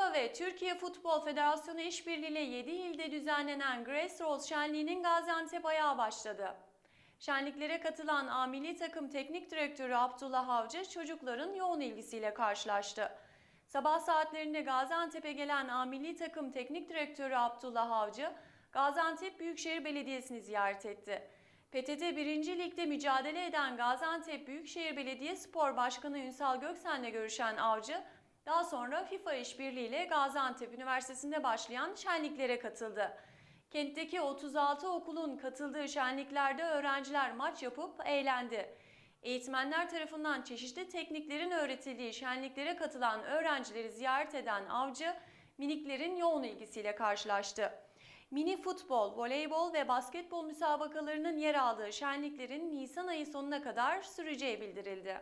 FIFA ve Türkiye Futbol Federasyonu işbirliğiyle 7 ilde düzenlenen Grassroots Şenliği'nin Gaziantep ayağı başladı. Şenliklere katılan A Milli Takım Teknik Direktörü Abdullah Avcı çocukların yoğun ilgisiyle karşılaştı. Sabah saatlerinde Gaziantep'e gelen A Milli Takım Teknik Direktörü Abdullah Avcı, Gaziantep Büyükşehir Belediyesi'ni ziyaret etti. PTT 1. Lig'de mücadele eden Gaziantep Büyükşehir Belediye Spor Başkanı Ünsal Göksen'le görüşen Avcı, daha sonra FIFA işbirliğiyle Gaziantep Üniversitesi'nde başlayan şenliklere katıldı. Kentteki 36 okulun katıldığı şenliklerde öğrenciler maç yapıp eğlendi. Eğitmenler tarafından çeşitli tekniklerin öğretildiği şenliklere katılan öğrencileri ziyaret eden avcı, miniklerin yoğun ilgisiyle karşılaştı. Mini futbol, voleybol ve basketbol müsabakalarının yer aldığı şenliklerin Nisan ayı sonuna kadar süreceği bildirildi.